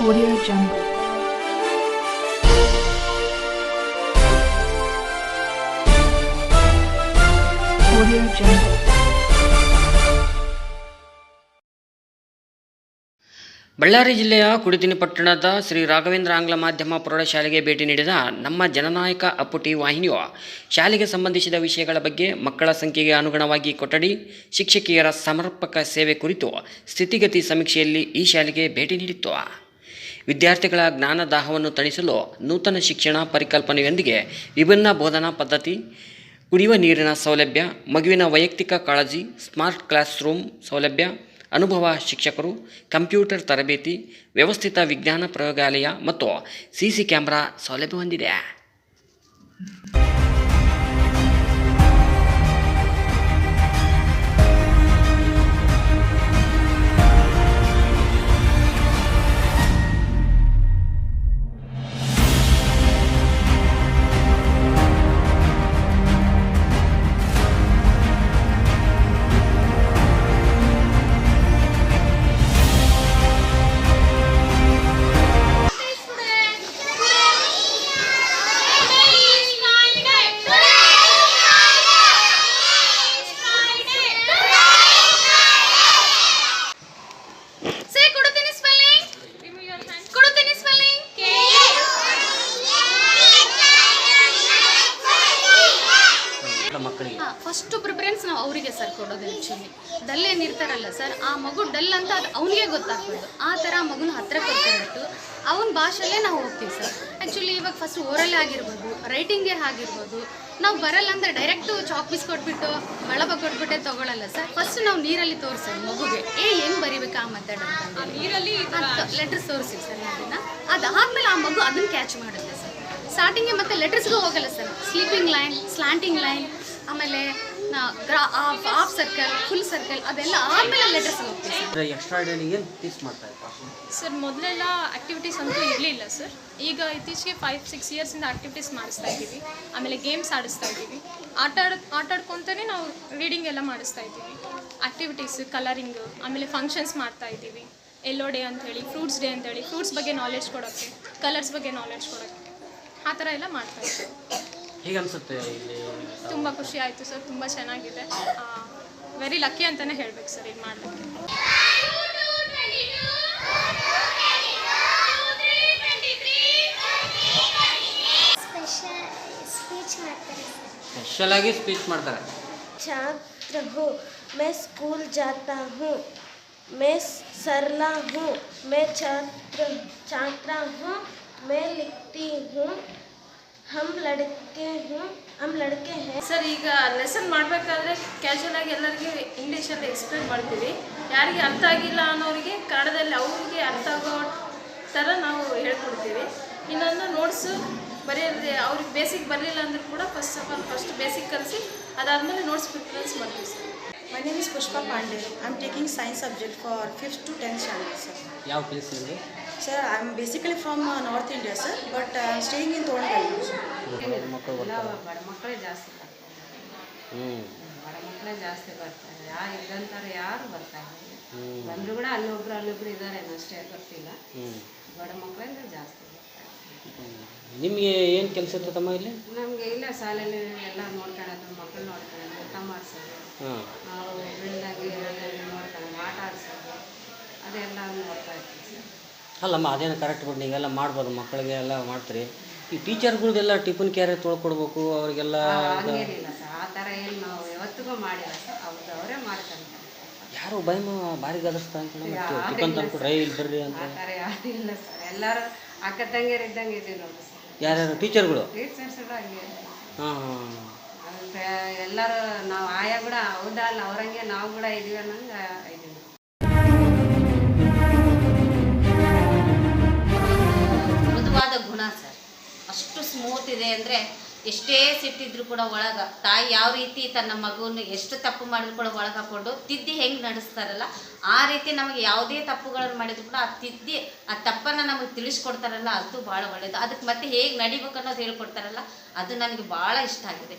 Audio Jungle. Audio Jungle. Ballari ಜಿಲ್ಲೆಯ ಕುಡಿತಿನಿ ಪಟ್ಟಣದ ಶ್ರೀ ರಾಘವೇಂದ್ರ ಆಂಗ್ಲ ಮಾಧ್ಯಮ ಪ್ರೌಢಶಾಲೆಗೆ ಭೇಟಿ ನೀಡಿದ ನಮ್ಮ ಜನನಾಯಕ ಅಪ್ಪುಟಿ ವಾಹಿನಿಯು ಶಾಲೆಗೆ ಸಂಬಂಧಿಸಿದ ವಿಷಯಗಳ ಬಗ್ಗೆ ಮಕ್ಕಳ ಸಂಖ್ಯೆಗೆ ಅನುಗುಣವಾಗಿ ಕೊಠಡಿ, ಶಿಕ್ಷಕಿಯರ ಸಮರ್ಪಕ ಸೇವೆ ಕುರಿತು ಸ್ಥಿತಿಗತಿ ಸಮೀಕ್ಷೆಯಲ್ಲಿ ಈ ಶಾಲೆಗೆ ಭೇಟಿ ನೀಡಿತ್ತು ವಿದ್ಯಾರ್ಥಿಗಳ ಜ್ಞಾನ ದಾಹವನ್ನು ತಣಿಸಲು ನೂತನ ಶಿಕ್ಷಣ ಪರಿಕಲ್ಪನೆಯೊಂದಿಗೆ ವಿಭಿನ್ನ ಬೋಧನಾ ಪದ್ಧತಿ, ಕುಡಿಯುವ ನೀರಿನ ಸೌಲಭ್ಯ, ಮಗುವಿನ ವೈಯಕ್ತಿಕ ಕಾಳಜಿ, ಸ್ಮಾರ್ಟ್ ಕ್ಲಾಸ್ ರೂಮ್ ಸೌಲಭ್ಯ, ಅನುಭವ ಶಿಕ್ಷಕರು, ಕಂಪ್ಯೂಟರ್ ತರಬೇತಿ, ವ್ಯವಸ್ಥಿತ ವಿಜ್ಞಾನ ಪ್ರಯೋಗಾಲಯ ಮತ್ತು ಸಿಸಿ ಕ್ಯಾಮೆರಾ ಸೌಲಭ್ಯ ಹೊಂದಿದೆ. ಆಗಿರ್ಬೋದು. ನಾವು ಬರಲ್ಲ ಅಂದರೆ ಡೈರೆಕ್ಟು ಚಾಕ್ ಪೀಸ್ ಕೊಟ್ಬಿಟ್ಟು ಬಳಬ ಕೊಟ್ಬಿಟ್ಟೆ ತೊಗೊಳಲ್ಲ ಸರ್ ಫಸ್ಟ್ ನಾವು ನೀರಲ್ಲಿ ತೋರಿಸೋದು ಮಗುಗೆ. ಏ ಹೆಂಗೆ ಬರಿಬೇಕು ಆ ಮೆಥಡ್ ಅಂತ ನೀರಲ್ಲಿ ಲೆಟರ್ಸ್ ತೋರಿಸಿ ಸರ್ ಅದನ್ನು. ಅದಾದ್ಮೇಲೆ ಆ ಮಗು ಅದನ್ನ ಕ್ಯಾಚ್ ಮಾಡುತ್ತೆ ಸರ್ ಸ್ಟಾರ್ಟಿಂಗೆ ಮತ್ತೆ ಲೆಟರ್ಸ್ಗೂ ಹೋಗಲ್ಲ sir sleeping line slanting line ಆಮೇಲೆ ಗ್ರಾ ಹಾಫ್ ಸರ್ಕಲ್ ಫುಲ್ ಸರ್ಕಲ್ ಅದೆಲ್ಲ ಆಮೇಲೆ ಲೆಟರ್ಸ್ ಹೋಗ್ತೀವಿ ಸರ್. ಎಕ್ಸ್ಟ್ರಾ ಡೇಲಿ ಏನು ಟೀಚ್ ಮಾಡ್ತಾ ಇದ್ದಾರೆ ಸರ್ ಮೊದಲೆಲ್ಲ ಆ್ಯಕ್ಟಿವಿಟೀಸ್ ಅಂತೂ ಇರಲಿಲ್ಲ ಸರ್. ಈಗ ಇತ್ತೀಚೆಗೆ ಫೈವ್ ಸಿಕ್ಸ್ ಇಯರ್ಸಿಂದ ಆ್ಯಕ್ಟಿವಿಟೀಸ್ ಮಾಡಿಸ್ತಾ ಇದ್ದೀವಿ. ಆಮೇಲೆ ಗೇಮ್ಸ್ ಆಡಿಸ್ತಾ ಇದ್ದೀವಿ. ಆಟ ಆಡ್ ಆಟ ಆಡ್ಕೊತಾನೆ ನಾವು ರೀಡಿಂಗ್ ಎಲ್ಲ ಮಾಡಿಸ್ತಾ ಇದ್ದೀವಿ. ಆ್ಯಕ್ಟಿವಿಟೀಸ್ ಕಲರಿಂಗ್ ಆಮೇಲೆ ಫಂಕ್ಷನ್ಸ್ ಮಾಡ್ತಾ ಇದ್ದೀವಿ. ಎಲ್ಲೋ ಡೇ ಅಂಥೇಳಿ ಫ್ರೂಟ್ಸ್ ಡೇ ಅಂತೇಳಿ ಫ್ರೂಟ್ಸ್ ಬಗ್ಗೆ ನಾಲೆಡ್ಜ್ ಕೊಡೋಕ್ಕೆ ಕಲರ್ಸ್ ಬಗ್ಗೆ ನಾಲೆಡ್ಜ್ ಕೊಡೋಕ್ಕೆ ಆ ಥರ ಎಲ್ಲ ಮಾಡ್ತಾ ಇದ್ದೀವಿ. ಹೇಗೆ ಅನಿಸುತ್ತೆ ಇಲ್ಲಿ ತುಂಬ ಖುಷಿ ಆಯಿತು ಸರ್ ತುಂಬ ಚೆನ್ನಾಗಿದೆ ವೆರಿ ಲಕ್ಕಿ ಅಂತಲೇ ಹೇಳ್ಬೇಕು ಸರ್ ಇದು ಮಾಡಲಿಕ್ಕೆ ಸ್ಪೆಷಲ್ ಸ್ಪೀಚ್ ಮಾಡ್ತಾರೆ ಸ್ಪೆಷಲ್ ಆಗಿ ಸ್ಪೀಚ್ ಮಾಡ್ತಾರೆ छात्र हूँ मैं स्कूल जाता हूँ मैं सरला हूँ मैं छात्र छात्रा हूँ मैं लिखती हूँ हम लड़के हूँ ನಮ್ಮ ಲಡ್ಕೆ ಸರ್ ಈಗ ಲೆಸನ್ ಮಾಡಬೇಕಾದ್ರೆ ಕ್ಯಾಶುವಲ್ ಆಗಿ ಎಲ್ಲರಿಗೆ ಇಂಗ್ಲೀಷಲ್ಲಿ ಎಕ್ಸ್ಪ್ಲೇನ್ ಮಾಡ್ತೀವಿ. ಯಾರಿಗೆ ಅರ್ಥ ಆಗಿಲ್ಲ ಅನ್ನೋರಿಗೆ ಕನ್ನಡದಲ್ಲಿ ಅವರಿಗೆ ಅರ್ಥ ಆಗೋ ಥರ ನಾವು ಹೇಳ್ಕೊಡ್ತೀವಿ. ಇನ್ನೊಂದು ನೋಟ್ಸು ಬರೆಯೋದೇ ಅವ್ರಿಗೆ ಬೇಸಿಕ್ ಬರಲಿಲ್ಲ ಅಂದರೂ ಕೂಡ first of all first basic ಕಲಿಸಿ ಅದಾದಮೇಲೆ ನೋಟ್ಸ್ ಪ್ರಿಫರೆನ್ಸ್ ಮಾಡ್ತೀವಿ sir. My name is Pushpa Pandey I am taking science subject for fifth to tenth standard sir ಯಾವ place Sir, I'm basically from uh, North India, sir, but uh, I'm staying in Thornhill. sir. ಮಕ್ಕಳು ಬರ್ತಾರೆ ಬಡ ಮಕ್ಕಳೇ ಜಾಸ್ತಿ ಬರ್ತಾರೆ ಬಡ ಮಕ್ಕಳೇ ಜಾಸ್ತಿ ಬರ್ತಾರೆ. ಯಾ ಇದ್ದಂಥವ್ರು ಯಾರು ಬರ್ತಾ ಇಲ್ಲ ಬಂದರೂ ಕೂಡ ಅಲ್ಲೊಬ್ರು ಅಲ್ಲೊಬ್ರು ಇದ್ದಾರೆ ಅಷ್ಟೇ ಗೊತ್ತಿಲ್ಲ. ಹ್ಞೂ ಬಡ ಮಕ್ಕಳಿಂದ ಜಾಸ್ತಿ ಬರ್ತಾರೆ. ನಿಮಗೆ ಏನು ಕೆಲಸ ಇತ್ತು ತಮ್ಮ ಇಲ್ಲಿ? ನಮಗೆ ಇಲ್ಲ ಶಾಲೆಯಲ್ಲಿ ಎಲ್ಲ ನೋಡ್ಕೊಳ್ಳೋದು ಮಕ್ಕಳು ನೋಡ್ಕೊಳ್ಳೋದು ಊಟ ಮಾಡಿಸೋದು. ಬೆಳೆದಾಗಿ ನೋಡ್ಕೊಳ್ಳೋದು ಆಟ ಆಡಿಸೋದು ಅದೆಲ್ಲ ನೋಡ್ತಾ ಇರ್ತೀವಿ ಸರ್ ಅಲ್ಲಮ್ಮ ಅದೇನು ಕರೆಕ್ಟ್ ಬಿಡಿ ನೀವೆಲ್ಲ ಮಾಡ್ಬೋದು ಮಕ್ಕಳಿಗೆ ಎಲ್ಲ ಮಾಡ್ತೀರಿ. ಈ ಟೀಚರ್ಗಳಿಗೆಲ್ಲ ಟಿಫನ್ ಕ್ಯಾರೆ ತೊಳ್ಕೊಡ್ಬೇಕು ಅವರಿಗೆಲ್ಲ ಹಂಗೇನಿಲ್ಲ ಸರ್ ಆ ಥರ ಏನು ನಾವು ಯಾವತ್ತಿಗೂ ಮಾಡಿಲ್ಲ ಸರ್ ಅವ್ರದ್ದು ಅವರೇ ಮಾಡ್ಕೊಂತಾರೆ ಯಾರು ಭಯಮ ಬಾರಿ ಗದರ್ಸ್ತಾ ಅಂತ ಟಿಫನ್ ತಂದ್ಕೊಡ್ರಿ ಇಲ್ಲಿ ಬರ್ರಿ ಅಂತ. ಆ ಥರ ಯಾರು ಇಲ್ಲ ಸರ್ ಎಲ್ಲರೂ ಅಕ್ಕ ತಂಗಿಯರು ಇದ್ದಂಗೆ ಇದೀವಿ ನೋಡಿ ಸರ್. ಯಾರ್ಯಾರು ಟೀಚರ್ಗಳು ಟೀಚರ್ಸ್ ಕೂಡ ಹಂಗೆ. ಹಾಂ ಹಾಂ. ಅದಕ್ಕೆ ಎಲ್ಲರೂ ನಾವು ಆಯಾ ಕೂಡ ಹೌದಾ ಅಲ್ಲ ಅವ್ರಂಗೆ ನಾವು ಕೂಡ ಇದೀವಿ ಅನ್ನೋಂಗೆ ಇದೀವಿ. ಮೃದುವಾದ ಗುಣ ಸರ್. ಅಷ್ಟು ಸ್ಮೂತ್ ಇದೆ ಅಂದರೆ ಎಷ್ಟೇ ಸಿಟ್ಟಿದ್ರು ಕೂಡ ಒಳಗ, ತಾಯಿ ಯಾವ ರೀತಿ ತನ್ನ ಮಗುವನ್ನು ಎಷ್ಟು ತಪ್ಪು ಮಾಡಿದ್ರು ಕೂಡ ಒಳಗೆ ಹಾಕೊಂಡು ತಿದ್ದಿ ಹೆಂಗೆ ನಡೆಸ್ತಾರಲ್ಲ, ಆ ರೀತಿ ನಮಗೆ ಯಾವುದೇ ತಪ್ಪುಗಳನ್ನು ಮಾಡಿದ್ರು ಕೂಡ ಆ ತಿದ್ದಿ, ಆ ತಪ್ಪನ್ನು ನಮಗೆ ತಿಳಿಸ್ಕೊಡ್ತಾರಲ್ಲ, ಅದು ಭಾಳ ಒಳ್ಳೆಯದು ಅದಕ್ಕೆ ಮತ್ತೆ ಹೇಗೆ ನಡಿಬೇಕು ಅನ್ನೋದು ಹೇಳ್ಕೊಡ್ತಾರಲ್ಲ, ಅದು ನನಗೆ ಭಾಳ ಇಷ್ಟ ಆಗಿದೆ.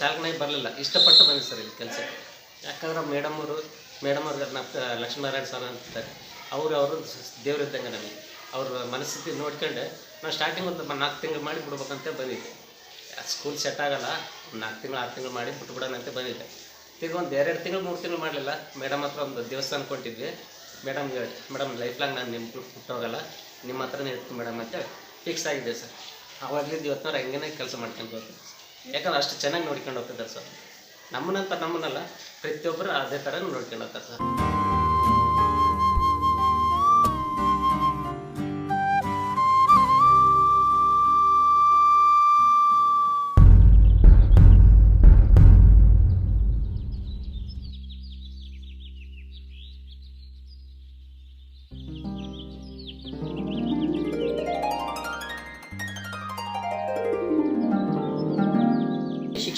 ಚಾಲನೆ ಬರಲಿಲ್ಲ. ಇಷ್ಟಪಟ್ಟು ಬಂದೆ ಸರ್ ಇಲ್ಲಿ ಕೆಲಸಕ್ಕೆ. ಯಾಕಂದ್ರೆ ಮೇಡಮ್ ಅವರು ಮೇಡಮ್ ನಮ್ಮ ಲಕ್ಷ್ಮೀನಾರಾಯಣ ಸರ್ ಅಂತಾರೆ ಅವರು ಅವರು ದೇವರಿದ್ದಂಗೆ ನಮಗೆ. ಅವ್ರ ಮನಸ್ಥಿತಿ ನೋಡ್ಕೊಂಡು ನಾನು ಸ್ಟಾರ್ಟಿಂಗ್ ಒಂದು ನಾಲ್ಕು ತಿಂಗಳು ಮಾಡಿ ಬಿಡ್ಬೇಕಂತ ಬಂದಿದ್ದೆ. ಸ್ಕೂಲ್ ಸೆಟ್ ಆಗಲ್ಲ ನಾಲ್ಕು ತಿಂಗಳು, ಆರು ತಿಂಗಳು ಮಾಡಿ ಬಿಟ್ಬಿಡೋಣ ಅಂತ ಬಂದಿದ್ದೆ. ಈಗ ಒಂದು ಎರಡು ತಿಂಗಳು, ಮೂರು ತಿಂಗಳು ಮಾಡಲಿಲ್ಲ. ಮೇಡಮ್ ಹತ್ರ ಒಂದು ದೇವಸ್ಥಾನ ಕೊಟ್ಟಿದ್ವಿ. ಮೇಡಮ್ ಮೇಡಮ್ ಲೈಫ್ ಲಾಂಗ್ ನಾನು ನಿಮ್ಮ ಹುಟ್ಟೋಗಲ್ಲ ನಿಮ್ಮ ಹತ್ರನೇ ಇರ್ತೀನಿ ಮೇಡಮ್ ಅಂತ ಫಿಕ್ಸ್ ಆಗಿದೆ ಸರ್. ಆವಾಗಲಿದ್ದು ಇವತ್ತಿನವ್ರು ಹೆಂಗೇನೆ ಕೆಲಸ ಮಾಡ್ಕೊಂಡು ಹೋಗ್ತಾರೆ ಯಾಕಂದ್ರೆ ಅಷ್ಟು ಚೆನ್ನಾಗಿ ನೋಡ್ಕೊಂಡು ಹೋಗ್ತಿದ್ದಾರೆ ಸರ್. ನಮ್ಮನ್ನಂತ ನಮ್ಮನ್ನಲ್ಲ ಪ್ರತಿಯೊಬ್ಬರು ಅದೇ ಥರ ನೋಡ್ಕೊಂಡು ಹೋಗ್ತಾರೆ ಸರ್.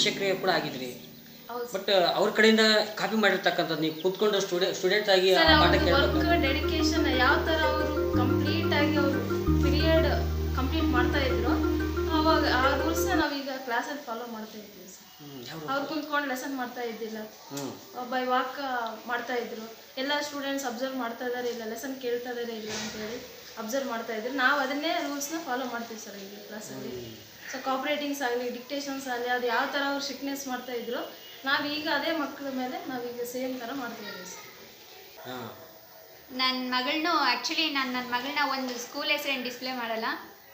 ಶಿಕ್ಷಕರೇ ಕೂಡ ಆಗಿದ್ರಿ. ಬಟ್ ಅವ್ರ ಕಡೆಯಿಂದ ಕಾಪಿ ಮಾಡಿರ್ತಕ್ಕಂಥದ್ದು ನೀವು ಕೂತ್ಕೊಂಡು ಸ್ಟೂಡೆಂಟ್ ಸ್ಟೂಡೆಂಟ್ ಆಗಿ ಆ ಪಾಠ ಕೇಳಬೇಕು ಡೆಡಿಕೇಶನ್ ಯಾವ ಥರ ಅವರು ಕಂಪ್ಲೀಟ್ ಆಗಿ ಅವರು ಪಿರಿಯಡ್ ಕಂಪ್ಲೀಟ್ ಮಾಡ್ತಾ ಇದ್ರು ಅವಾಗ ಆ ರೂಲ್ಸ್ನ ನಾವೀಗ ಕ್ಲಾಸಲ್ಲಿ ಫಾಲೋ ಮಾಡ್ತಾ ಇದ್ದೀವಿ ಸರ್. ಅವ್ರು ಕುತ್ಕೊಂಡು ಲೆಸನ್ ಮಾಡ್ತಾ ಇದ್ದಿಲ್ಲ. ಬೈ ವಾಕ್ ಮಾಡ್ತಾ ಇದ್ರು. ಎಲ್ಲ ಸ್ಟೂಡೆಂಟ್ಸ್ ಅಬ್ಸರ್ವ್ ಮಾಡ್ತಾ ಇದಾರೆ ಇಲ್ಲ ಲೆಸನ್ ಕೇಳ್ತಾ ಇದಾರೆ ಇಲ್ಲ ಅಂತೇಳಿ ಅಬ್ಸರ್ವ್ ಮಾಡ್ತಾ ಇದ್ರು. ನಾವು ಅದನ್ನೇ ರೂಲ್ಸ್ನ ಫಾಲೋ ಮಾಡ್ತೀವಿ ಸರ್ ಈಗ ಕ್ಲಾಸಲ್ಲಿ ಸೊ ಕಾಪ್ರೇಟಿಂಗ್ಸ್ ಆಗಲಿ ಡಿಕ್ಟೇಷನ್ಸ್ ಆಗಲಿ ಅದು ಯಾವ ಥರ ಅವ್ರು ಸ್ಟ್ರಿಕ್ನೆಸ್ ಮಾಡ್ತಾ ನಾವು ನಾವೀಗ ಅದೇ ಮಕ್ಕಳ ಮೇಲೆ ನಾವೀಗ ಸೇಮ್ ಥರ ಮಾಡ್ತಾ ಇದ್ದೀವಿ ಸರ್ ಹಾಂ. ನನ್ನ ಮಗಳನ್ನೂ ಆ್ಯಕ್ಚುಲಿ ನಾನು ನನ್ನ ಮಗಳನ್ನ ಒಂದು ಸ್ಕೂಲ್ ಹೆಸರೇನು ಡಿಸ್ಪ್ಲೇ ಮಾಡಲ್ಲ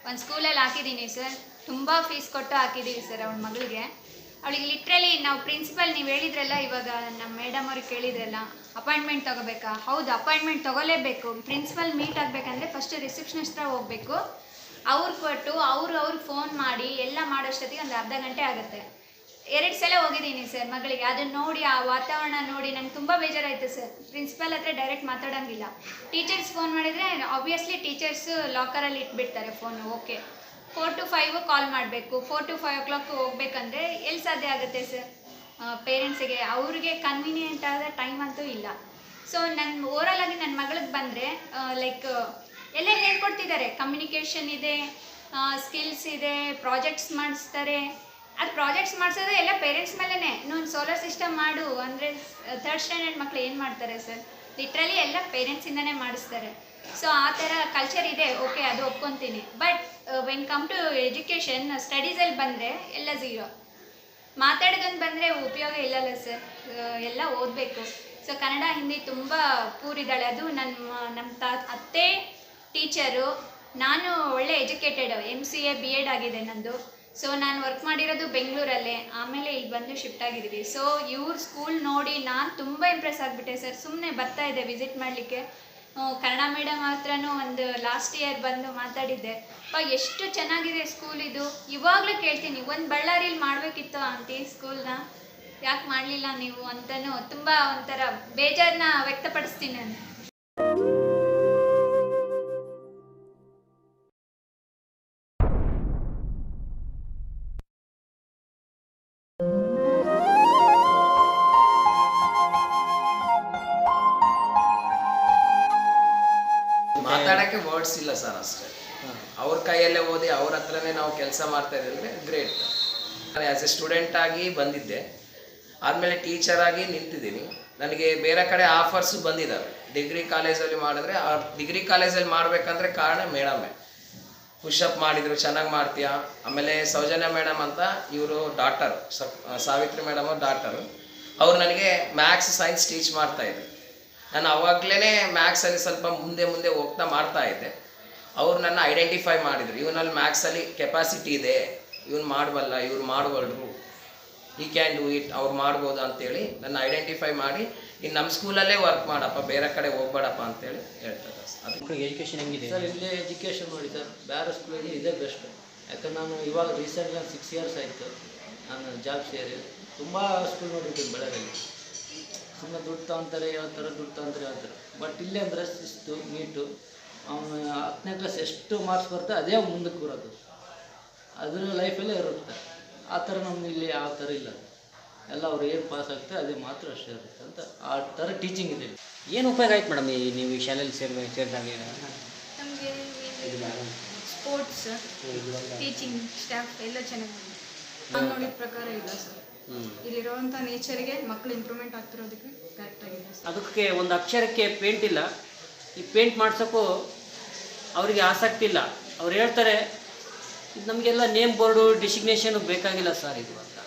ಒಂದು ಸ್ಕೂಲಲ್ಲಿ ಹಾಕಿದ್ದೀನಿ ಸರ್ ತುಂಬ ಫೀಸ್ ಕೊಟ್ಟು ಹಾಕಿದ್ದೀವಿ ಸರ್ ಅವ್ನ ಮಗಳಿಗೆ. ಅವಳಿಗೆ ಲಿಟ್ರಲಿ ನಾವು ಪ್ರಿನ್ಸಿಪಲ್ ನೀವು ಹೇಳಿದ್ರಲ್ಲ ಇವಾಗ ನಮ್ಮ ಮೇಡಮ್ ಅವ್ರಿಗೆ ಕೇಳಿದ್ರಲ್ಲ ಅಪಾಯಿಂಟ್ಮೆಂಟ್ ತೊಗೋಬೇಕಾ? ಹೌದು ಅಪಾಯಿಂಟ್ಮೆಂಟ್ ತೊಗೊಲೇಬೇಕು. ಪ್ರಿನ್ಸಿಪಲ್ ಮೀಟ್ ಆಗಬೇಕಂದ್ರೆ ಫಸ್ಟ್ ರಿಸೆಪ್ಷನಿಸ್ಟ್ ಹತ್ರ ಹೋಗಬೇಕು. ಅವ್ರು ಕೊಟ್ಟು ಅವರು ಅವ್ರಿಗೆ ಫೋನ್ ಮಾಡಿ ಎಲ್ಲ ಮಾಡೋಷ್ಟೊತ್ತಿಗೆ ಒಂದು ಅರ್ಧ ಗಂಟೆ ಆಗುತ್ತೆ. ಎರಡು ಸಲ ಹೋಗಿದ್ದೀನಿ ಸರ್ ಮಗಳಿಗೆ. ಅದನ್ನ ನೋಡಿ, ಆ ವಾತಾವರಣ ನೋಡಿ ನಂಗೆ ತುಂಬ ಬೇಜಾರಾಯಿತು ಸರ್ ಪ್ರಿನ್ಸಿಪಲ್ ಹತ್ರ ಡೈರೆಕ್ಟ್ ಮಾತಾಡೋಂಗಿಲ್ಲ. ಟೀಚರ್ಸ್ ಫೋನ್ ಮಾಡಿದರೆ ಆಬ್ವಿಯಸ್ಲಿ ಟೀಚರ್ಸ್ ಲಾಕರಲ್ಲಿ ಇಟ್ಬಿಡ್ತಾರೆ phone okay four to five call ಮಾಡಬೇಕು. Four to five o'clock ಹೋಗ್ಬೇಕಂದ್ರೆ ಎಲ್ಲಿ ಸಾಧ್ಯ ಆಗುತ್ತೆ ಸರ್ ಪೇರೆಂಟ್ಸಿಗೆ ಅವ್ರಿಗೆ ಕನ್ವೀನಿಯೆಂಟ್ ಆದ ಟೈಮ್ ಅಂತೂ ಇಲ್ಲ. ಸೊ ನನ್ನ ಓವರಾಲ್ ಆಗಿ ನನ್ನ ಮಗಳಿಗೆ ಬಂದರೆ ಲೈಕ್ ಎಲ್ಲ ಹೇಳ್ಕೊಡ್ತಿದ್ದಾರೆ. ಕಮ್ಯುನಿಕೇಷನ್ ಇದೆ ಸ್ಕಿಲ್ಸ್ ಇದೆ ಪ್ರಾಜೆಕ್ಟ್ಸ್ ಮಾಡಿಸ್ತಾರೆ. ಅದು ಪ್ರಾಜೆಕ್ಟ್ಸ್ ಮಾಡಿಸೋದು ಎಲ್ಲ ಪೇರೆಂಟ್ಸ್ ಮೇಲೇ ಇನ್ನೊಂದು ಸೋಲಾರ್ ಸಿಸ್ಟಮ್ ಮಾಡು ಅಂದರೆ ಥರ್ಡ್ ಸ್ಟ್ಯಾಂಡರ್ಡ್ ಮಕ್ಳು ಏನು ಮಾಡ್ತಾರೆ ಸರ್ ಲಿಟ್ರಲಿ ಎಲ್ಲ ಪೇರೆಂಟ್ಸಿಂದನೇ ಮಾಡಿಸ್ತಾರೆ. ಸೊ ಆ ಥರ ಕಲ್ಚರ್ ಇದೆ. ಓಕೆ ಅದು ಒಪ್ಕೊತೀನಿ. But when come to education ಸ್ಟಡೀಸಲ್ಲಿ ಬಂದರೆ ಎಲ್ಲ ಝೀರೋ ಮಾತಾಡೋದೊಂದು ಬಂದರೆ ಉಪಯೋಗ ಇಲ್ಲಲ್ಲ ಸರ್ ಎಲ್ಲ ಓದಬೇಕು. ಸೊ ಕನ್ನಡ, ಹಿಂದಿ ತುಂಬ ಪೂರಿದಾಳೆ ಅದು ನನ್ನ ನಮ್ಮ ತಾ, ಅತ್ತೆ ಟೀಚರು, ನಾನು ಒಳ್ಳೆ educated M C A B Ed ಆಗಿದೆ ನಂದು. ಸೊ ನಾನು ವರ್ಕ್ ಮಾಡಿರೋದು ಬೆಂಗಳೂರಲ್ಲೇ. ಆಮೇಲೆ ಇಲ್ಲಿ ಬಂದು ಶಿಫ್ಟ್ ಆಗಿದ್ದೀವಿ. ಸೊ ಇವ್ರ ಸ್ಕೂಲ್ ನೋಡಿ ನಾನು ತುಂಬ ಇಂಪ್ರೆಸ್ ಆಗಿಬಿಟ್ಟೆ ಸರ್ ಸುಮ್ಮನೆ ಬರ್ತಾ ಇದ್ದೆ ವಿಸಿಟ್ ಮಾಡಲಿಕ್ಕೆ. ಕನ್ನಡ ಮೇಡಮ್ ಹತ್ರನೂ ಒಂದು ಲಾಸ್ಟ್ ಇಯರ್ ಬಂದು ಮಾತಾಡಿದ್ದೆ. ಅಪ್ಪ ಎಷ್ಟು ಚೆನ್ನಾಗಿದೆ ಸ್ಕೂಲ್ ಇದು. ಇವಾಗಲೂ ಕೇಳ್ತೀನಿ, ಒಂದು ಬಳ್ಳಾರಿಲಿ ಮಾಡಬೇಕಿತ್ತು ಆಂಟಿ ಸ್ಕೂಲ್ನ ಯಾಕೆ ಮಾಡಲಿಲ್ಲ ನೀವು ಅಂತಲೂ ತುಂಬ ಒಂಥರ ಬೇಜಾರನ್ನ ವ್ಯಕ್ತಪಡಿಸ್ತೀನಿ ನಾನು. ಆಗಿ ಬಂದಿದ್ದೆ. ಆದಮೇಲೆ ಟೀಚರ್ ಆಗಿ ನಿಂತಿದ್ದೀನಿ. ನನಗೆ ಬೇರೆ ಕಡೆ ಆಫರ್ಸ್ ಬಂದಿದ್ದಾವೆ ಡಿಗ್ರಿ ಕಾಲೇಜಲ್ಲಿ ಮಾಡಿದ್ರೆ ಆ ಡಿಗ್ರಿ ಕಾಲೇಜಲ್ಲಿ ಮಾಡಬೇಕಂದ್ರೆ ಕಾರಣ ಮೇಡಮೇ ಪುಷಪ್ ಮಾಡಿದ್ರು, ಚೆನ್ನಾಗಿ ಮಾಡ್ತೀಯ? ಆಮೇಲೆ ಸೌಜನ್ಯ ಮೇಡಮ್ ಅಂತ ಇವರು ಡಾಕ್ಟರ್ ಸಾವಿತ್ರಿ ಮೇಡಮ್ ಡಾಕ್ಟರು ಅವ್ರು ನನಗೆ ಮ್ಯಾಥ್ಸ್ ಸೈನ್ಸ್ ಟೀಚ್ ಮಾಡ್ತಾಯಿದ್ರು ನಾನು ಅವಾಗಲೇ ಮ್ಯಾಥ್ಸಲ್ಲಿ ಸ್ವಲ್ಪ ಮುಂದೆ ಮುಂದೆ ಹೋಗ್ತಾ ಮಾಡ್ತಾ ಇದ್ದೆ. ಅವ್ರು ನನ್ನ ಐಡೆಂಟಿಫೈ ಮಾಡಿದ್ರು. ಇವನಲ್ಲಿ ಮ್ಯಾಥ್ಸಲ್ಲಿ ಕೆಪಾಸಿಟಿ ಇದೆ. ಇವನು ಮಾಡಬಲ್ಲ ಇವ್ರು ಮಾಡಬಲ್ರು ಈ ಕ್ಯಾನ್ ಡೂ ಇಟ್ ಅವ್ರು ಮಾಡ್ಬೋದು ಅಂತೇಳಿ ನನ್ನ ಐಡೆಂಟಿಫೈ ಮಾಡಿ ಇನ್ನು ನಮ್ಮ ಸ್ಕೂಲಲ್ಲೇ ವರ್ಕ್ ಮಾಡಪ್ಪ ಬೇರೆ ಕಡೆ ಹೋಗ್ಬೇಡಪ್ಪ ಅಂತೇಳಿ ಹೇಳ್ತಾರೆ ಅದು ಮಕ್ಕಳಿಗೆ ಎಜುಕೇಷನ್ ಹೆಂಗಿದೆ? ಸರ್ ಇಲ್ಲೇ ಎಜುಕೇಷನ್ ನೋಡಿ ಸರ್ ಬೇರೆ ಸ್ಕೂಲಲ್ಲಿ ಇದೇ ಬೆಸ್ಟ್ ಯಾಕಂದ್ರೆ ನಾನು ಇವಾಗ ರೀಸೆಂಟ್ ನಾನು ಸಿಕ್ಸ್ ಇಯರ್ಸ್ ಆಯಿತು ನಾನು ಜಾಬ್ ಸೇರಿ ತುಂಬ ಸ್ಕೂಲ್ ನೋಡಿದ್ದೀನಿ ಬೆಳಗಾವಿ ಸುಮ್ಮನೆ ದುಡ್ಡು ತಗೊಂತಾರೆ ಥರ ದುಡ್ಡು ತಗೊಂತಾರೆ ಹೇಳ್ತಾರೆ ಬಟ್ ಇಲ್ಲೇ ಅಂದರೆ ಶಿಸ್ತು ನೀಟು. ಅವನು ಹತ್ತನೇ ಕ್ಲಾಸ್ ಎಷ್ಟು ಮಾರ್ಕ್ಸ್ ಬರುತ್ತೆ ಅದೇ ಮುಂದಕ್ಕೆ ಬರೋದು. ಅದರ ಲೈಫಲ್ಲೇ ಇರುತ್ತೆ. ಆ ಥರ ನಮ್ಗೆ ಇಲ್ಲಿ ಯಾವ ಥರ ಇಲ್ಲ. ಎಲ್ಲ ಅವ್ರು ಏನು ಪಾಸ್ ಆಗ್ತದೆ ಅದೇ ಮಾತ್ರ ಅಷ್ಟೇ ಇರುತ್ತೆ ಅಂತ ಆ ಥರ ಟೀಚಿಂಗ್ ಇದೆ. ಏನು ಉಪಯೋಗ ಆಯ್ತು ಮೇಡಮ್ ಈ ನೀವು ಈ ಶಾಲೆಯಲ್ಲಿ ಸೇರ್ ಸೇರಿದಾಗ? ನಮಗೆ ಸ್ಪೋರ್ಟ್ಸ್ ಟೀಚಿಂಗ್ ಸ್ಟಾಫ್ ಎಲ್ಲ ಚೆನ್ನಾಗಿದೆ. ನಾನು ನೋಡಿದ ಪ್ರಕಾರ ಇಲ್ಲ ಸರ್. ಇಲ್ಲಿರುವಂಥ ನೇಚರ್ಗೆ ಮಕ್ಕಳು ಇಂಪ್ರೂವ್ಮೆಂಟ್ ಆಗ್ತಿರೋದಕ್ಕೆ ಕರೆಕ್ಟ್ ಆಗಿದೆ ಸರ್. ಅದಕ್ಕೆ ಒಂದು ಅಕ್ಷರಕ್ಕೆ ಪೇಂಟ್ ಇಲ್ಲ. ಈ ಪೇಂಟ್ ಮಾಡ್ಸೋಕ್ಕೂ ಅವರಿಗೆ ಆಸಕ್ತಿ ಇಲ್ಲ. ಅವ್ರು ಹೇಳ್ತಾರೆ ನಮಗೆಲ್ಲ ನೇಮ್ ಬೋರ್ಡು ಡಿಸಿಗ್ನೇಷನ್ ಬೇಕಾಗಿಲ್ಲ ಸರ್ ಇದು ಅಂತ.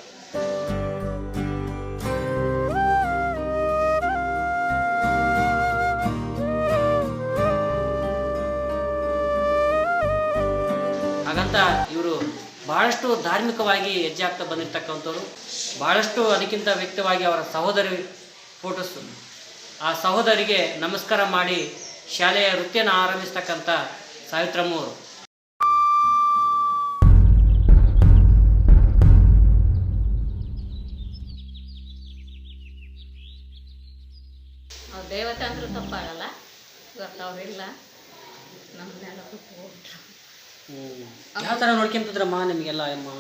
ಹಾಗಂತ ಇವರು ಬಹಳಷ್ಟು ಧಾರ್ಮಿಕವಾಗಿ ಹೆಜ್ಜೆ ಆಗ್ತಾ ಬಂದಿರತಕ್ಕಂಥವ್ರು. ಬಹಳಷ್ಟು ಅದಕ್ಕಿಂತ ವ್ಯಕ್ತವಾಗಿ ಅವರ ಸಹೋದರಿ ಫೋಟೋಸ್ ಆ ಸಹೋದರಿಗೆ ನಮಸ್ಕಾರ ಮಾಡಿ ಶಾಲೆಯ ವೃತ್ತಿಯನ್ನು ಆರಂಭಿಸ್ತಕ್ಕಂಥ ಸಾವಿತ್ರಮ್ಮ ದೇವತೆ ಅಂದ್ರೂ ತಪ್ಪಾಗಲ್ಲ. ಇವತ್ತು ಅವರಿಲ್ಲ ನಮ್ಮನ್ನೆಲ್ಲ ಬಿಟ್ಟು ಯಾವ ಥರ ನೋಡ್ಕೊಂತಿದ್ರಮ್ಮ ನಿಮಗೆಲ್ಲ ಅಮ್ಮ?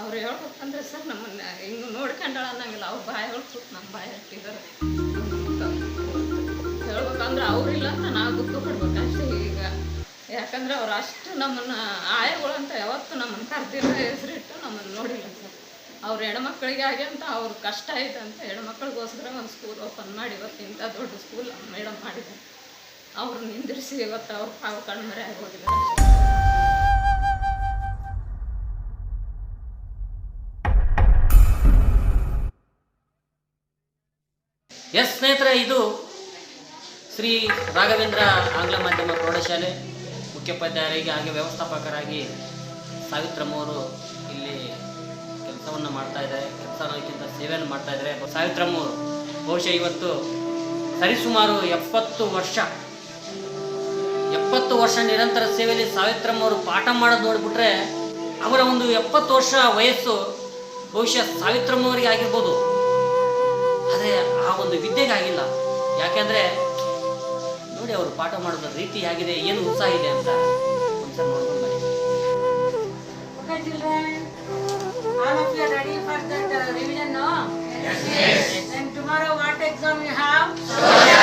ಅವ್ರು ಹೇಳ್ಬೇಕಂದ್ರೆ ಸರ್ ನಮ್ಮನ್ನ ಹಿಂಗೆ ನೋಡ್ಕೊಂಡಳ ಅನ್ನಂಗಿಲ್ಲ. ಅವ್ರ ಬಾಯಿ ಕೂತ್ ನಮ್ಮ ಬಾಯಿ ಹಾಕಿದ್ದಾರೆ ಹೇಳ್ಬೇಕಂದ್ರೆ ಅವ್ರಿಲ್ಲ ಅಂತ ನಾವು ದುಃಖ ಪಡ್ಬೇಕಷ್ಟೇ ಈಗ. ಯಾಕಂದ್ರೆ ಅವ್ರು ಅಷ್ಟು ನಮ್ಮನ್ನ ಆಯಗಳು ಅಂತ ಯಾವತ್ತೂ ನಮ್ಮನ್ನು ಕರೆದಿರೋ ಹೆಸರಿಟ್ಟು ನಮ್ಮನ್ನು ನೋಡಿಲ್ಲ. ಅವ್ರ ಹೆಣ್ಮಕ್ಳಿಗಾಗಿ ಅಂತ ಅವ್ರ ಕಷ್ಟ ಐತೆ ಅಂತ ಹೆಣ್ಮಕ್ಳಿಗೋಸ್ಕರ ಒಂದು ಸ್ಕೂಲ್ ಓಪನ್ ಮಾಡಿ ಇವತ್ತು ಇಂಥ ದೊಡ್ಡ ಸ್ಕೂಲ್ ಮೇಡಮ್ ಮಾಡಿದ್ದಾರೆ. ಅವ್ರು ನಿಂದಿರಿಸಿ ಇವತ್ತು ಅವ್ರ ಪಾವು ಕಣ್ಮರೆ ಆಗೋಗಿದ್ದಾರೆ ಎಸ್ ಸ್ನೇಹಿತರೆ, ಇದು ಶ್ರೀ ರಾಘವೇಂದ್ರ ಆಂಗ್ಲ ಮಾಧ್ಯಮ ಪ್ರೌಢಶಾಲೆ ಮುಖ್ಯೋಪಾಧ್ಯಾಯರಿಗೆ ಹಾಗೆ ವ್ಯವಸ್ಥಾಪಕರಾಗಿ ಸಾವಿತ್ರಮ್ಮವರು ಇಲ್ಲಿ ಕೆಲಸವನ್ನು ಮಾಡ್ತಾ ಇದ್ದಾರೆ, ಕೆಲಸ ಅನ್ನೋದಕ್ಕಿಂತ ಸೇವೆಯನ್ನು ಮಾಡ್ತಾ ಇದ್ದಾರೆ. ಸಾವಿತ್ರಮ್ಮವರು, ಬಹುಶಃ ಇವತ್ತು ಸರಿಸುಮಾರು ಎಪ್ಪತ್ತು ವರ್ಷ ಎಪ್ಪತ್ತು ವರ್ಷ ನಿರಂತರ ಸೇವೆಯಲ್ಲಿ ಸಾವಿತ್ರಮ್ಮವರು ಪಾಠ ಮಾಡೋದು ನೋಡಿಬಿಟ್ರೆ ಅವರ ಒಂದು ಎಪ್ಪತ್ತು ವರ್ಷ ವಯಸ್ಸು ಬಹುಶಃ ಸಾವಿತ್ರಮ್ಮವರಿಗೆ ಆಗಿರ್ಬೋದು. ಆದರೆ ಆ ಒಂದು ವಿದ್ಯೆಗೆ ಆಗಿಲ್ಲ. ಯಾಕೆಂದ್ರೆ ನೋಡಿ ಅವರು ಪಾಠ ಮಾಡೋದ್ರ ರೀತಿ ಆಗಿದೆ, ಏನು ಉತ್ಸಾಹ ಇದೆ ಅಂತ ಒಂದ್ಸಲ ನೋಡ್ಕೊಂಡು ಬನ್ನಿ. All of you are ready for that uh, revision, no? Yes, And tomorrow what exam you have?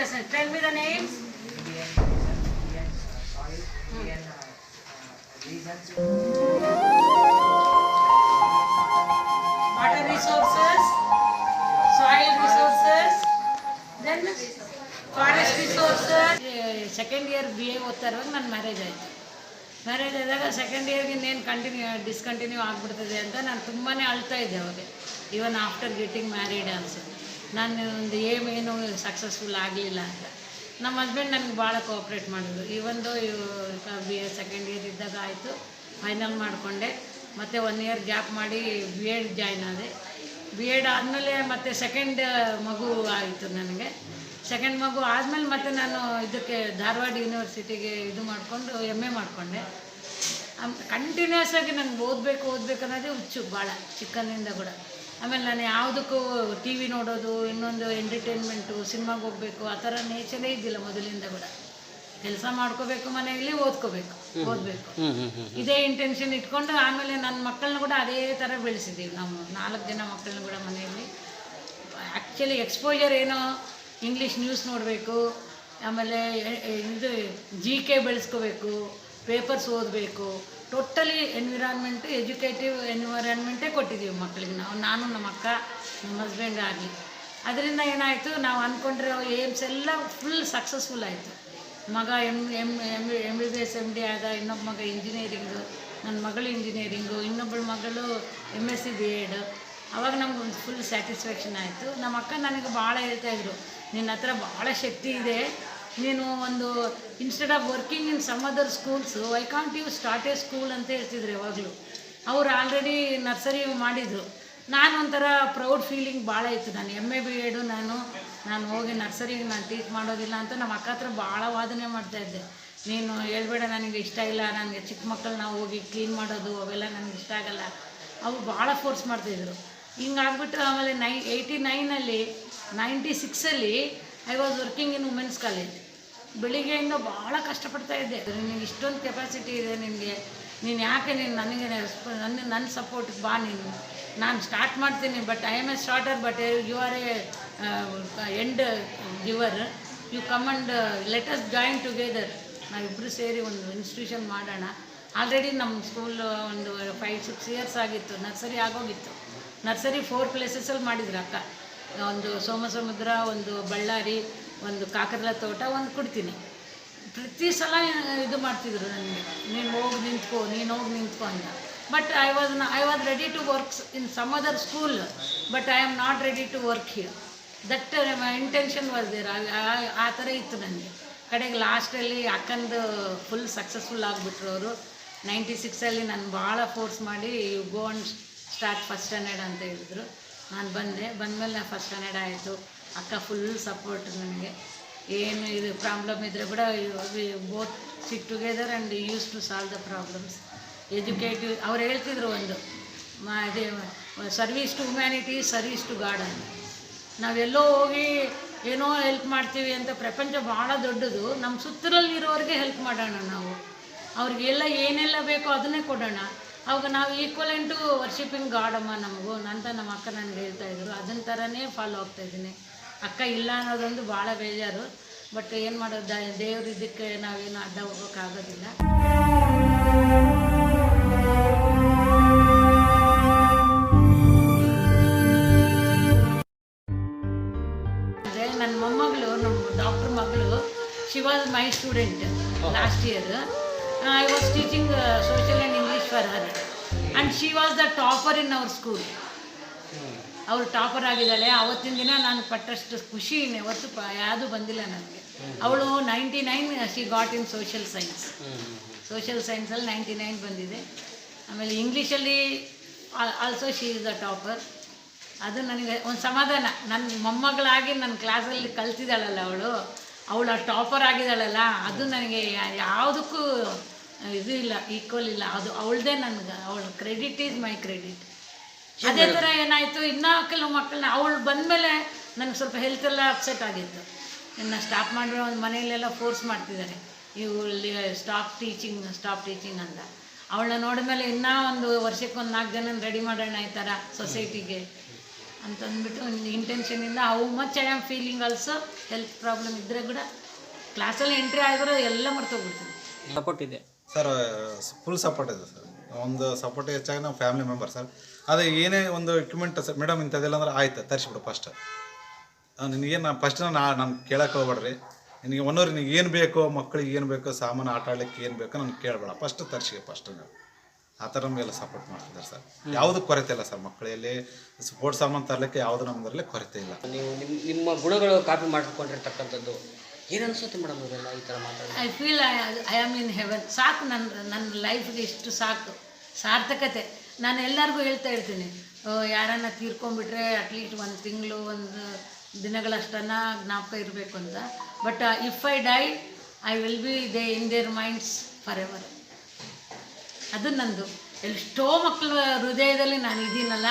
Lessons. Tell me the names. Water resources, soil resources, then forest resources second year B A ಓದ್ತಾ ಇರುವಾಗ ನನ್ನ marriage ಆಯಿತು marriage ಆದಾಗ second ಇಯರ್ಗೆ ಇನ್ನೇನು continue discontinue ಆಗ್ಬಿಡ್ತದೆ ಅಂತ ನಾನು ತುಂಬಾ ಅಳ್ತಾ ಇದ್ದೆ ಅವಾಗ even after getting married also ನಾನು ಒಂದು ಏಮ್ ಏನು ಸಕ್ಸಸ್ಫುಲ್ ಆಗಲಿಲ್ಲ ಅಂತ. ನಮ್ಮ ಹಸ್ಬೆಂಡ್ ನನಗೆ ಭಾಳ ಕೋಆಪ್ರೇಟ್ ಮಾಡಿದ್ರು. ಇವೊಂದು ಬಿ ಎ ಸೆಕೆಂಡ್ ಇಯರ್ ಇದ್ದಾಗ ಆಯಿತು ಫೈನಲ್ ಮಾಡಿಕೊಂಡೆ. ಮತ್ತು ಒನ್ ಇಯರ್ ಗ್ಯಾಪ್ ಮಾಡಿ ಬಿ ಎಡ್ ಜಾಯ್ನ್ ಆದೆ. ಬಿ ಎಡ್ ಆದಮೇಲೆ ಮತ್ತು ಸೆಕೆಂಡ್ ಮಗು ಆಯಿತು ನನಗೆ. ಸೆಕೆಂಡ್ ಮಗು ಆದಮೇಲೆ ಮತ್ತೆ ನಾನು ಇದಕ್ಕೆ ಧಾರವಾಡ ಯೂನಿವರ್ಸಿಟಿಗೆ ಇದು ಮಾಡಿಕೊಂಡು ಎಂ ಎ ಮಾಡಿಕೊಂಡೆ. ಕಂಟಿನ್ಯೂಸ್ ಆಗಿ ನನಗೆ ಓದಬೇಕು ಓದಬೇಕು ಅನ್ನೋದೇ ಹುಚ್ಚು ಭಾಳ, ಚಿಕ್ಕನಿಂದ ಕೂಡ. ಆಮೇಲೆ ನಾನು ಯಾವುದಕ್ಕೂ ಟಿ ವಿ ನೋಡೋದು ಇನ್ನೊಂದು ಎಂಟರ್ಟೈನ್ಮೆಂಟು ಸಿನಿಮಾಗೆ ಹೋಗಬೇಕು ಆ ಥರ ನೇಚರೇ ಇದ್ದಿಲ್ಲ ಮೊದಲಿಂದ ಕೂಡ. ಕೆಲಸ ಮಾಡ್ಕೋಬೇಕು ಮನೆಯಲ್ಲಿ ಓದ್ಕೋಬೇಕು ಓದಬೇಕು. ಇದೇ ಇಂಟೆನ್ಷನ್ ಇಟ್ಕೊಂಡು ಆಮೇಲೆ ನನ್ನ ಮಕ್ಕಳನ್ನ ಕೂಡ ಅದೇ ಥರ ಬೆಳೆಸಿದ್ದೀವಿ ನಾವು. ನಾಲ್ಕು ಜನ ಮಕ್ಕಳನ್ನ ಕೂಡ ಮನೆಯಲ್ಲಿ. ಆ್ಯಕ್ಚುಲಿ ಎಕ್ಸ್ಪೋಜರ್ ಏನೋ ಇಂಗ್ಲೀಷ್ ನ್ಯೂಸ್ ನೋಡಬೇಕು ಆಮೇಲೆ ಇದು ಜಿ ಕೆ ಬೆಳೆಸ್ಕೋಬೇಕು ಪೇಪರ್ಸ್ ಓದಬೇಕು. ಟೋಟಲಿ ಎನ್ವಿರಾನ್ಮೆಂಟ್ ಎಜುಕೇಟಿವ್ ಎನ್ವಿರಾನ್ಮೆಂಟೇ ಕೊಟ್ಟಿದ್ದೀವಿ ಮಕ್ಕಳಿಗೆ ನಾವು. ನಾನು ನಮ್ಮ ಅಕ್ಕ, ನಮ್ಮ ಹಸ್ಬೆಂಡ್ ಆಗಲಿ. ಅದರಿಂದ ಏನಾಯಿತು, ನಾವು ಅಂದ್ಕೊಂಡಿರೋ ಏಮ್ಸ್ ಎಲ್ಲ ಫುಲ್ ಸಕ್ಸಸ್ಫುಲ್ ಆಯಿತು. ಮಗ M M M M B B S M D ಆದ, ಇನ್ನೊಬ್ಬ ಮಗ ಇಂಜಿನಿಯರಿಂಗು ನನ್ನ ಮಗಳು ಇಂಜಿನಿಯರಿಂಗು ಇನ್ನೊಬ್ಬಳ ಮಗಳು M S C B Ed ಅವಾಗ ನಮ್ಗೆ ಒಂದು ಫುಲ್ ಸ್ಯಾಟಿಸ್ಫ್ಯಾಕ್ಷನ್ ಆಯಿತು. ನಮ್ಮ ಅಕ್ಕ ನನಗೆ ಭಾಳ ಹೇಳ್ತಾಯಿದ್ರು ನಿನ್ನ ಹತ್ರ ಭಾಳ ಶಕ್ತಿ ಇದೆ. ನೀನು ಒಂದು instead of working in some other schools I can't you start a school ಅಂತ ಹೇಳ್ತಿದ್ರು ಯಾವಾಗಲೂ. ಅವ್ರು ಆಲ್ರೆಡಿ ನರ್ಸರಿ ಮಾಡಿದರು. ನಾನು ಒಂಥರ ಪ್ರೌಡ್ ಫೀಲಿಂಗ್ ಭಾಳ ಇತ್ತು. ನಾನು ಎಂ ಎ ಬಿ ಎಡು ನಾನು ನಾನು ಹೋಗಿ ನರ್ಸರಿಗೆ ನಾನು ಟೀಚ್ ಮಾಡೋದಿಲ್ಲ ಅಂತ ನಮ್ಮ ಅಕ್ಕ ಹತ್ರ ಭಾಳ ವಾದನೆ ಮಾಡ್ತಾಯಿದ್ದೆ ನೀನು ಹೇಳ್ಬೇಡ, ನನಗೆ ಇಷ್ಟ ಇಲ್ಲ, ನನಗೆ ಚಿಕ್ಕ ಮಕ್ಕಳನ್ನ ಹೋಗಿ ಕ್ಲೀನ್ ಮಾಡೋದು, ಅವೆಲ್ಲ ನನಗೆ ಇಷ್ಟ ಆಗಲ್ಲ. ಅವು ಭಾಳ ಫೋರ್ಸ್ ಮಾಡ್ತಾಯಿದ್ರು ಹಿಂಗಾಗ್ಬಿಟ್ಟು ಆಮೇಲೆ ನೈ ಏಯ್ಟಿ ನೈನಲ್ಲಿ ninety ಸಿಕ್ಸಲ್ಲಿ I was working in women's college ಬೆಳಿಗ್ಗೆಯಿಂದ ಭಾಳ ಕಷ್ಟಪಡ್ತಾ ಇದ್ದೆ. ನಿನಗೆ ಇಷ್ಟೊಂದು ಕೆಪಾಸಿಟಿ ಇದೆ ನಿನಗೆ. ನೀನು ಯಾಕೆ ನೀನು ನನಗೆ ನನ್ನ ನನ್ನ ಸಪೋರ್ಟಿಗೆ ಬಾ ನೀನು. ನಾನು ಸ್ಟಾರ್ಟ್ ಮಾಡ್ತೀನಿ but I am a starter but you are a end giver you come and let's us join together ನಾವಿಬ್ಬರು ಸೇರಿ ಒಂದು ಇನ್ಸ್ಟಿಟ್ಯೂಷನ್ ಮಾಡೋಣ. ಆಲ್ರೆಡಿ ನಮ್ಮ ಸ್ಕೂಲ್ ಒಂದು ಫೈವ್ ಸಿಕ್ಸ್ ಇಯರ್ಸ್ ಆಗಿತ್ತು. ನರ್ಸರಿ ಆಗೋಗಿತ್ತು. ನರ್ಸರಿ ಫೋರ್ ಪ್ಲೇಸಸಲ್ಲಿ ಮಾಡಿದ್ರು ಅಕ್ಕ. ಒಂದು ಸೋಮಸಮುದ್ರ, ಒಂದು ಬಳ್ಳಾರಿ ಒಂದು ಕಾಕರಲ ತೋಟ ಒಂದು ಕೊಡ್ತೀನಿ. ಪ್ರತಿ ಸಲ ಇದು ಮಾಡ್ತಿದ್ರು ನನಗೆ. ನೀನು ಹೋಗಿ ನಿಂತ್ಕೋ, ನೀನು ಹೋಗಿ ನಿಂತ್ಕೊ ಅಂತ. But I was I was ready to works in some other school but I am not ready to work here that intention was there ಆ ಥರ ಇತ್ತು ನನಗೆ. ಕಡೆಗೆ ಲಾಸ್ಟಲ್ಲಿ ಅಕ್ಕಂದು ಫುಲ್ ಸಕ್ಸಸ್ಫುಲ್ ಆಗಿಬಿಟ್ರು ಅವರು. ನೈಂಟಿ ಸಿಕ್ಸಲ್ಲಿ ನಾನು ಭಾಳ ಫೋರ್ಸ್ ಮಾಡಿ go and start first standard ಅಂತ ಹೇಳಿದ್ರು. ನಾನು ಬಂದೆ. ಬಂದಮೇಲೆ ನಾನು ಫಸ್ಟ್ ಸ್ಟ್ಯಾಂಡರ್ಡ್ ಆಯಿತು. ಅಕ್ಕ ಫುಲ್ ಸಪೋರ್ಟ್ ನನಗೆ. ಏನು ಇದು ಪ್ರಾಬ್ಲಮ್ ಇದ್ದರೆ ಕೂಡ both sit together and use to solve the problems educative ಅವ್ರು ಹೇಳ್ತಿದ್ರು ಒಂದು, ಮಾ, ಅದೇ service to humanity service to God ಅಂತ. ನಾವೆಲ್ಲೋ ಹೋಗಿ ಏನೋ ಹೆಲ್ಪ್ ಮಾಡ್ತೀವಿ ಅಂತ ಪ್ರಪಂಚ ಭಾಳ ದೊಡ್ಡದು ನಮ್ಮ ಸುತ್ತಲಲ್ಲಿರೋರಿಗೆ ಹೆಲ್ಪ್ ಮಾಡೋಣ ನಾವು. ಅವ್ರಿಗೆಲ್ಲ ಏನೆಲ್ಲ ಬೇಕೋ ಅದನ್ನೇ ಕೊಡೋಣ. ಅವಾಗ ನಾವು ಈಕ್ವಲೆಂಟ್ ಟು ವರ್ಷಿಪಿಂಗ್ ಗಾಡಮ್ಮ ನಮಗೂ ಅಂತ ನಮ್ಮ ಅಕ್ಕ ನನಗೆ ಹೇಳ್ತಾಯಿದ್ರು ಅದನ್ನ ಥರನೇ ಫಾಲೋ ಆಗ್ತಾ ಇದ್ದೀನಿ. ಅಕ್ಕ ಇಲ್ಲ ಅನ್ನೋದೊಂದು ಭಾಳ ಬೇಜಾರು. ಬಟ್ ಏನು ಮಾಡೋದು, ದೇವ್ರ ಇದಕ್ಕೆ ನಾವೇನು ಅಡ್ಡ ಹೋಗೋಕ್ಕಾಗೋದಿಲ್ಲ ಅಂದರೆ ನನ್ನ ಮೊಮ್ಮಗಳು ನಮ್ಮ ಡಾಕ್ಟ್ರ್ ಮಗಳು she was my student last year I was teaching social and English for her and she was the topper in our school ಅವಳು ಟಾಪರ್ ಆಗಿದ್ದಾಳೆ. ಅವತ್ತಿನ ದಿನ ನಾನು ಪಟ್ಟಷ್ಟು ಖುಷಿ ಯಾವತ್ತು ಯಾವುದು ಯಾವುದೂ ಬಂದಿಲ್ಲ ನನಗೆ. ಅವಳು ninety nine she got in social science social ಸೈನ್ಸಲ್ಲಿ ninety nine ಬಂದಿದೆ. ಆಮೇಲೆ ಇಂಗ್ಲೀಷಲ್ಲಿ also she is a topper ಅದು ನನಗೆ ಒಂದು ಸಮಾಧಾನ. ನನ್ನ ಮೊಮ್ಮಗಳಾಗಿ ನನ್ನ ಕ್ಲಾಸಲ್ಲಿ ಕಲ್ತಿದ್ದಾಳಲ್ಲ ಅವಳು. ಅವಳು ಟಾಪರ್ ಆಗಿದ್ದಾಳಲ್ಲ ಅದು ನನಗೆ ಯಾವುದಕ್ಕೂ ಇದು ಇಲ್ಲ ಈಕ್ವಲ್ ಇಲ್ಲ. ಅದು ಅವಳದೇ ನನಗೆ ಅವಳ ಕ್ರೆಡಿಟ್ ಈಸ್ ಮೈ ಕ್ರೆಡಿಟ್ ಅದೇ ಥರ ಏನಾಯಿತು? ಇನ್ನೂ ಕೆಲವು ಮಕ್ಕಳನ್ನ ಅವಳು ಬಂದಮೇಲೆ ನನಗೆ ಸ್ವಲ್ಪ ಹೆಲ್ತ್ ಎಲ್ಲ ಅಪ್ಸೆಟ್ ಆಗಿತ್ತು. ಇನ್ನು ಸ್ಟಾಪ್ ಮಾಡಿರೋ ಒಂದು ಮನೆಯಲ್ಲೆಲ್ಲ ಫೋರ್ಸ್ ಮಾಡ್ತಿದ್ದಾರೆ ಇವು ಸ್ಟಾಪ್ ಟೀಚಿಂಗ್ ಸ್ಟಾಪ್ ಟೀಚಿಂಗ್ ಅಂತ. ಅವಳನ್ನ ನೋಡಿದ್ಮೇಲೆ ಇನ್ನೂ ಒಂದು ವರ್ಷಕ್ಕೆ ಒಂದು ನಾಲ್ಕು ಜನ ರೆಡಿ ಮಾಡೋಣ ಈ ಥರ ಸೊಸೈಟಿಗೆ ಅಂತಂದ್ಬಿಟ್ಟು ಒಂದು ಇಂಟೆನ್ಷನಿಂದ how much I am feeling also health problem ಇದ್ದರೆ ಕೂಡ ಕ್ಲಾಸಲ್ಲಿ ಎಂಟ್ರಿ ಆಗಿದ್ರೆ ಎಲ್ಲ ಮರ್ತೋಗ್ಬಿಡ್ತೀನಿ ಸಪೋರ್ಟ್ ಇದೆ. ಸರ್ ಫುಲ್ ಸಪೋರ್ಟ್ ಇದೆ ಸರ್ ಒಂದು ಸಪೋರ್ಟ್ ಹೆಚ್ಚಾಗಿ ನಾವು ಫ್ಯಾಮಿಲಿ ಮೆಂಬರ್ ಸರ್ ಅದೇ ಏನೇ ಒಂದು ಎಕ್ವಿಪ್ಮೆಂಟ್ ಸರ್ ಮೇಡಮ್ ಇಂಥದ್ದೆಲ್ಲ ಅಂದ್ರೆ ಆಯ್ತು ತರಿಸ್ಬಿಡು ಫಸ್ಟ್ ನಿನಗೇನು ನಾನು ಫಸ್ಟ್ ನಾನು ನಾನು ಕೇಳಕ್ಕೆ ಹೋಗ್ಬೇಡ್ರಿ. ನಿನಗೆ ಒನ್ನೋರು ನಿನಗೆ ಏನು ಬೇಕೋ ಮಕ್ಕಳಿಗೆ ಏನು ಬೇಕೋ ಸಾಮಾನು ಆಟ ಆಡ್ಲಿಕ್ಕೆ ಏನು ಬೇಕೋ ನಾನು ಕೇಳಬೇಡ. ಫಸ್ಟ್ ತರಿಸಿ ಫಸ್ಟ್ ನೀವು ಆ ಥರ ನಮಗೆಲ್ಲ ಸಪೋರ್ಟ್ ಮಾಡ್ತಿದ್ದಾರೆ ಸರ್ ಯಾವುದು ಕೊರತೆ ಇಲ್ಲ ಸರ್ ಮಕ್ಕಳಲ್ಲಿ. ಸ್ಪೋರ್ಟ್ಸ್ ಸಾಮಾನು ತರಲಿಕ್ಕೆ ಯಾವುದು ನಮ್ಮದ್ರಲ್ಲಿ ಕೊರತೆ ಇಲ್ಲ. ನೀವು ನಿಮ್ಮ ನಿಮ್ಮ ಗುಣಗಳು ಕಾಪಿ ಮಾಡಿಕೊಂಡಿರ್ತಕ್ಕಂಥದ್ದು ಏನು ಅನ್ಸುತ್ತೆ ಮೇಡಮ್ ಇವೆಲ್ಲ ಈ ಥರ ಮಾತಾಡಿ I feel I I am in heaven ಸಾಕು ನನ್ನ ನನ್ನ ಲೈಫ್ಗೆ ಇಷ್ಟು ಸಾಕು. ಸಾರ್ಥಕತೆ. ನಾನು ಎಲ್ಲರಿಗೂ ಹೇಳ್ತಾ ಇರ್ತೀನಿ. ಯಾರನ್ನ ತೀರ್ಕೊಂಡ್ಬಿಟ್ರೆ ಅಟ್ಲೀಸ್ಟ್ ಒಂದು ತಿಂಗಳು, ಒಂದು ದಿನಗಳಷ್ಟನ್ನ ಜ್ಞಾಪಕ ಇರಬೇಕು ಅಂತ. But if I die I will be they in their minds forever ಅದು ನಂದು. ಎಷ್ಟೋ ಮಕ್ಕಳ ಹೃದಯದಲ್ಲಿ ನಾನು ಇದ್ದೀನಲ್ಲ